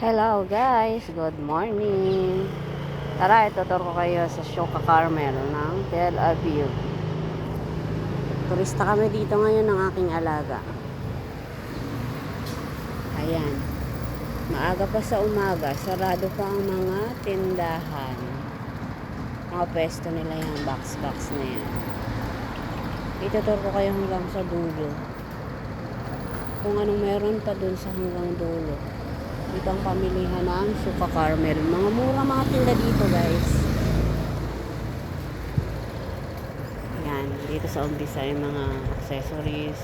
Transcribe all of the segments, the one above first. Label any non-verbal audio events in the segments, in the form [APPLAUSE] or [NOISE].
Hello guys, good morning. Tara, itutur ko kayo sa Shoka Carmel ng Tel Aviv. Turista kami dito ngayon ng aking alaga. Ayan. Maaga pa sa umaga, sarado pa ang mga tindahan. Mga pwesto nila yung box-box na yan. Itutur ko kayo hanggang sa dulo. Kung anong meron pa dun sa hanggang dulo dito pamilihan ng Suka Carmel. Mga mura mga tinda dito guys. Yan, dito sa umpisa yung mga accessories.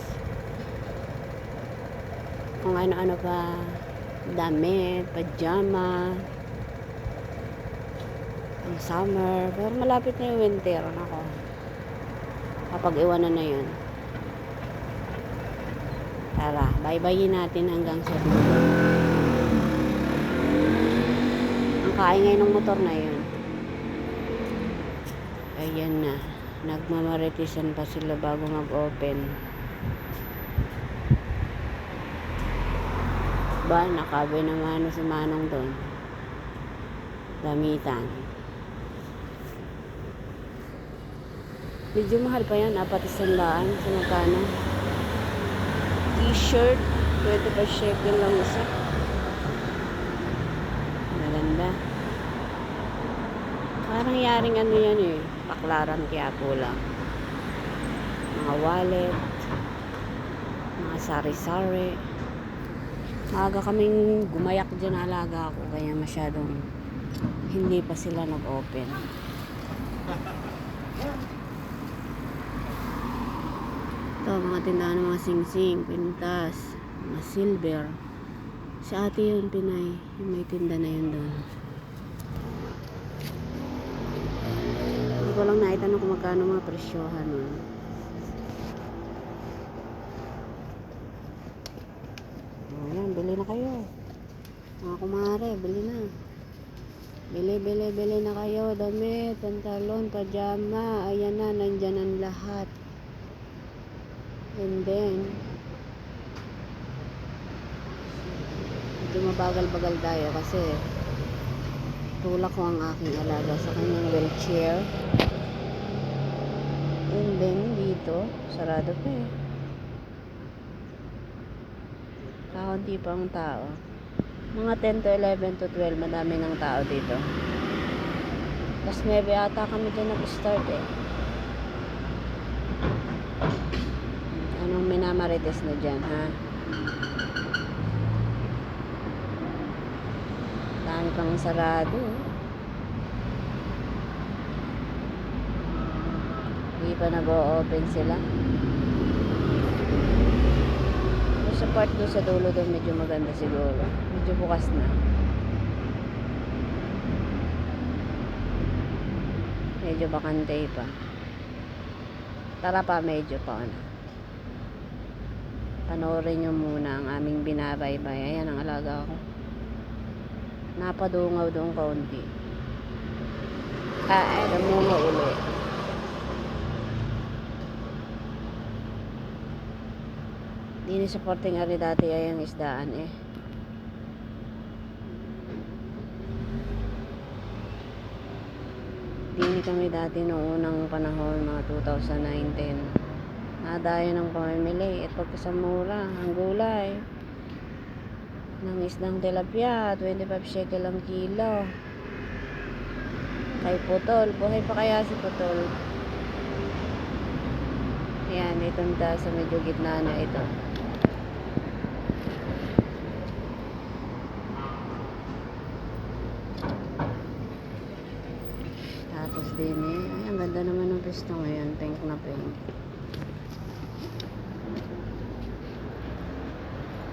Kung ano-ano pa, damit, pajama, ang summer. Pero malapit na yung winter. Ako. Kapag iwanan na yun. Tara, bye-bye natin hanggang sa dulo. Ang kaingay ng motor na yun. Ayan na. Nagmamaritisan pa sila bago mag-open. Ba, nakaboy naman si Manong doon. Damitan. Medyo mahal pa yan. Apat isang daan. Sa magkano? T-shirt. 25 shekel lang isa. Maganda. Parang yaring ano yan eh. Paklaran kaya lang. Mga wallet. Mga sari-sari. Maaga kaming gumayak dyan alaga ako. Kaya masyadong hindi pa sila nag-open. Ito, mga tindahan ng mga sing-sing, pintas, mga silver. Si ate yun, Pinay. Yung may tinda na yun doon. Ko lang naitanong kung magkano mga presyohan nun. Ayan, bili na kayo. Mga kumare, bili na. Bili, bili, bili na kayo. Damit, pantalon, pajama. Ayan na, nandyan ang lahat. And then, medyo mabagal-bagal tayo kasi tulak ko ang aking alaga sa kanyang wheelchair. And then, dito, sarado pa eh. Kaunti pa ang tao. Mga 10 to 11 to 12, madami ng tao dito. Mas 9 ata kami dyan nag-start eh. Anong minamarites na dyan, ha? Dami pang sarado. Hindi pa nag-o-open sila. Pero sa part doon sa dulo doon medyo maganda siguro. Medyo bukas na. Medyo bakante pa. Tara pa, medyo pa ano. Panoorin nyo muna ang aming binabaybay. Ayan ang alaga ko. Napadungaw doon kaunti. Ah, eh, namunga uli. Di ni supporting ari dati ay ang isdaan eh. Dini kami dati noong unang panahon, mga 2019. Nadayo ng pamimili. At pagka sa mura, ang gulay. Ng isdang tilapia, 25 shekel ang kilo. Kay putol, buhay pa kaya si putol. Ayan, itong da sa medyo gitna na ito. Tapos din eh, ay, ang ganda naman ng pisto ngayon, pink na pink.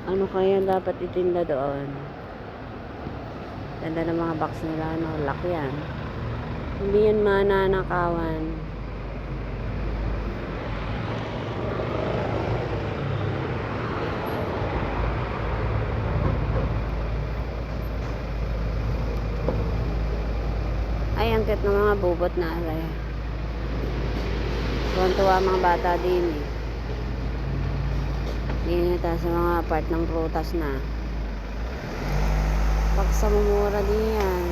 Ano kaya dapat itinda doon? Ganda ng mga box nila, no? Lock yan. Hindi yan mananakawan. Ay, ang cute ng mga bubot na alay. Tuwan-tuwa mga bata din eh. Hindi na tayo sa mga part ng prutas na. Sa mumura din yan.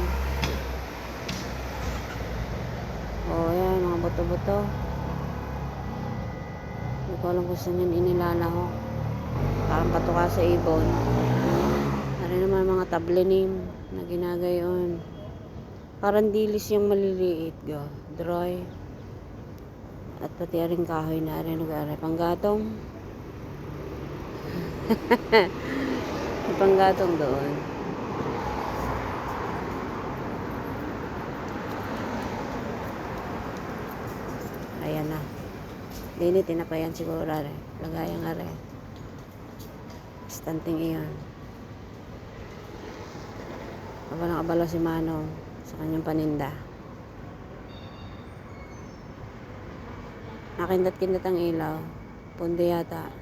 Oh, yan, mga buto-buto. Hindi ko alam kung saan yan inilalako. Parang patuka sa ibon. Ano naman mga tablenim na ginagayon. Parang dilis yung maliliit go. Dry. At pati rin kahoy na rin nag Panggatong. May panggatong doon. Ayan na. Dini, tinapayan siguro are. Lagayan are. Stanting iyon. Abalang abala si Manong sa kanyang paninda. Nakindat-kindat ang ilaw. Pundi yata.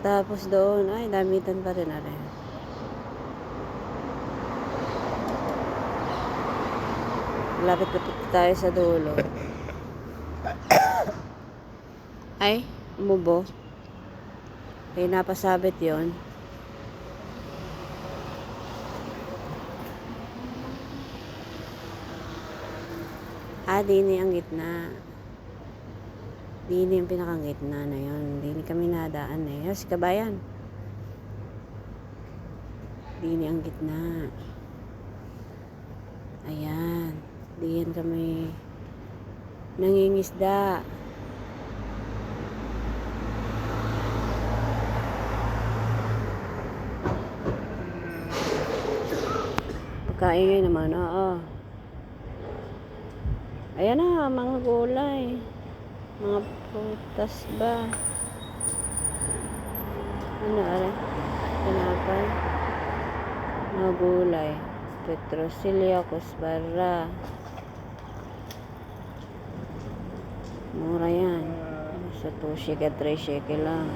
Tapos doon, ay, damitan pa rin are. Lapit-lapit tayo sa dulo. [COUGHS] Ay, umubo. Kaya napasabit yon. Ah, dini ang gitna. Dini ang pinakang gitna na yon. Dini kami nadaan eh. Yes, kabayan. Dini ang gitna. Ayan. Diyan kami nangingisda. Pagkaingay naman, oo. Ayan na, mga gulay. Mga prutas ba? Ano, are? Tinapay. Mga gulay. Petrosilya, kusbara. Mura yan. Sa 2 shekel, 3 shekel lang.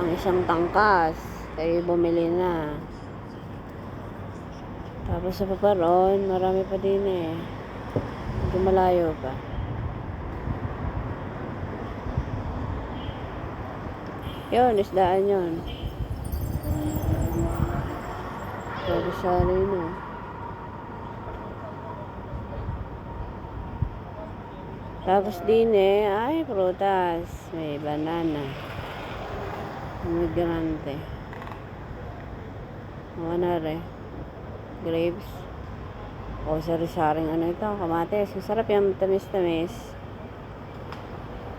Ang isang tangkas, kayo bumili na. Tapos sa paparon, marami pa din eh. Medyo malayo pa. Yun, isdaan yun. Pwede sa rin oh. Tapos din eh, ay prutas. May banana. Migrante. Mga na rin. Grapes. O sari-saring ano ito, kamatis. Masarap yung tamis-tamis.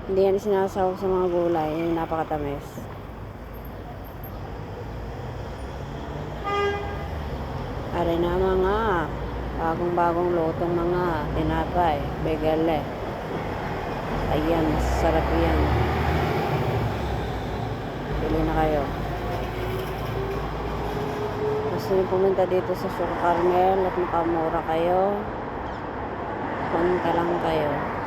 Hindi yan sinasawag sa mga gulay. Yung napakatamis. Are na mga bagong-bagong lutong mga tinapay, begale. Ayan, sarap yan. Bili na kayo. Gusto niyo pumunta dito sa Sur Carmel at makamura kayo. Punta lang kayo.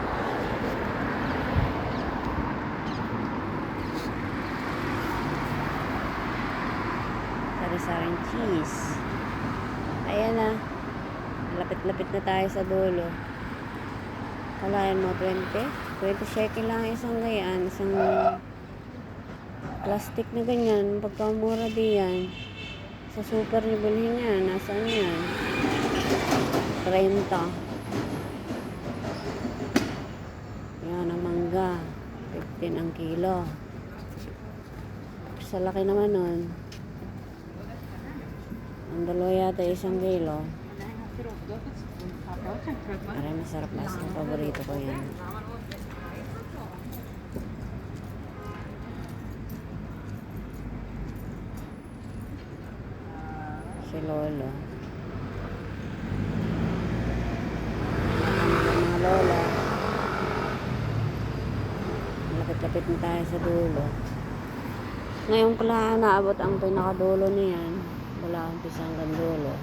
Sari-saring cheese. Ayan na. Lapit-lapit na tayo sa dulo. Kalayan mo 20? 20 shekel lang isang gayan. Isang plastic na ganyan. Pagkamura di yan. Sa super niyo bilhin yan. Nasaan yan? 30. Yan ang mangga. 15 ang kilo. Sa laki naman nun. Ang dalawa yata isang kilo. Aray, masarap na. Ang paborito ko yan. Si Lolo. Mga lola. Lapit-lapit na tayo sa dulo. Ngayon ko lang naabot ang pinakadulo niyan. Akong pisang hanggang dulo.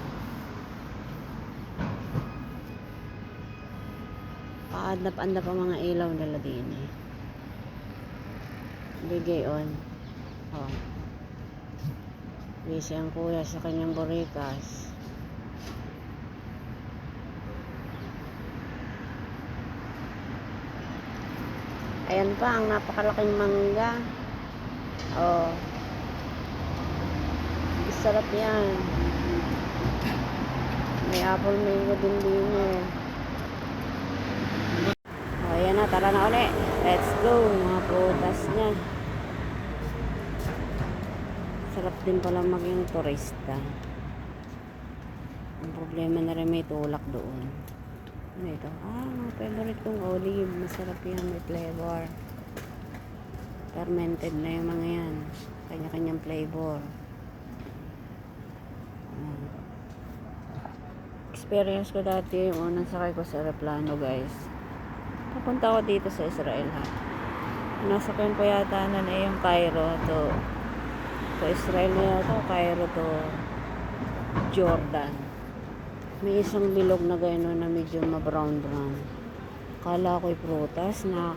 Paandap-andap ang mga ilaw nila din eh. Bigay on. Oh. Busy ang kuya sa kanyang burikas. Ayan pa, ang napakalaking mangga. Oh. Sarap yan. May apple mango din din eh. Oh, ayan na, tara na ulit. Let's go, mga prutas niya. Sarap din pala maging turista. Ang problema na rin may tulak doon. Ano ito? Ah, mga favorite kong olive. Masarap yan, may flavor. Fermented na yung mga yan. Kanya-kanyang flavor. Experience ko dati yung unang sakay ko sa aeroplano guys. Papunta ako dito sa Israel ha. Nasakyan ko yata na na yung Cairo to to Israel na yata, Cairo to Jordan. May isang bilog na gano'n na medyo ma-brown brown. Kala ko'y prutas na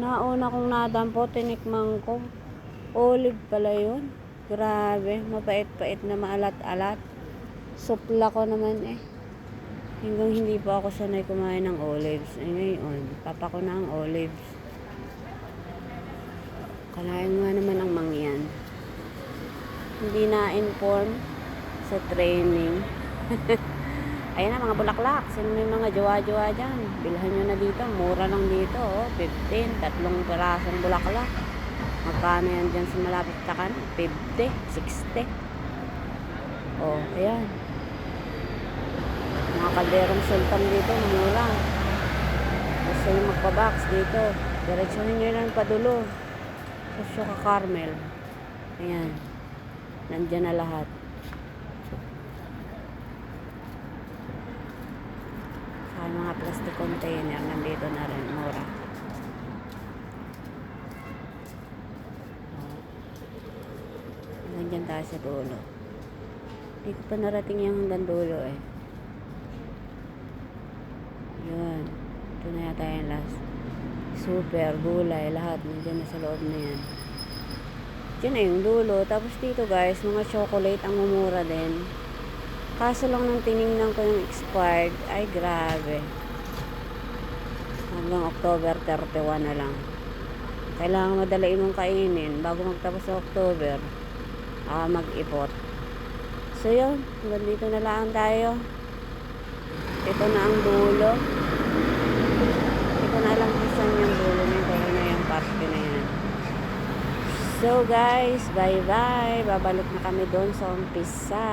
nauna kong nadampo, tinikman ko. Olive pala yun. Grabe, mapait-pait na maalat-alat. Supla ko naman eh. Hanggang hindi pa ako sanay kumain ng olives. Ay ngayon, papa ko na ang olives. Kalahin nga naman ang mangyan. Hindi na-inform sa training. [LAUGHS] Ayan na mga bulaklak. Sino may mga jowa-jowa dyan? Bilhan nyo na dito. Mura lang dito. Oh. 15. Tatlong pirasong bulaklak. Magkano yan dyan sa malapit takan? 50. 60. Oh, ayan. Mga kalderong sultan dito. Mura. Gusto nyo magpa-box dito. Diretsuhin nyo lang padulo. Susyo ka Carmel. Ayan. Nandyan na lahat. Yung mga plastic container, nandito na rin, mura. Hanggang dyan tayo sa dulo. Hindi ko pa narating yung hanggang dulo eh. Yun. Ito na yata yung last. Super, gulay, lahat. Nandiyan na sa loob na yan. Diyan na yung dulo. Tapos dito guys, mga chocolate ang mumura din. Kaso lang nung tiningnan ko yung expired, ay grabe. Hanggang October 31 na lang. Kailangan madalain mong kainin bago magtapos sa October. Ah, mag-ipot. So yun, hanggang dito na lang tayo. Ito na ang dulo. Hindi ko na alam kung saan yung dulo niya. Pero na yung parte na yan. So guys, bye-bye. Babalik na kami doon sa umpisa.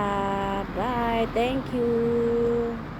Bye. Thank you.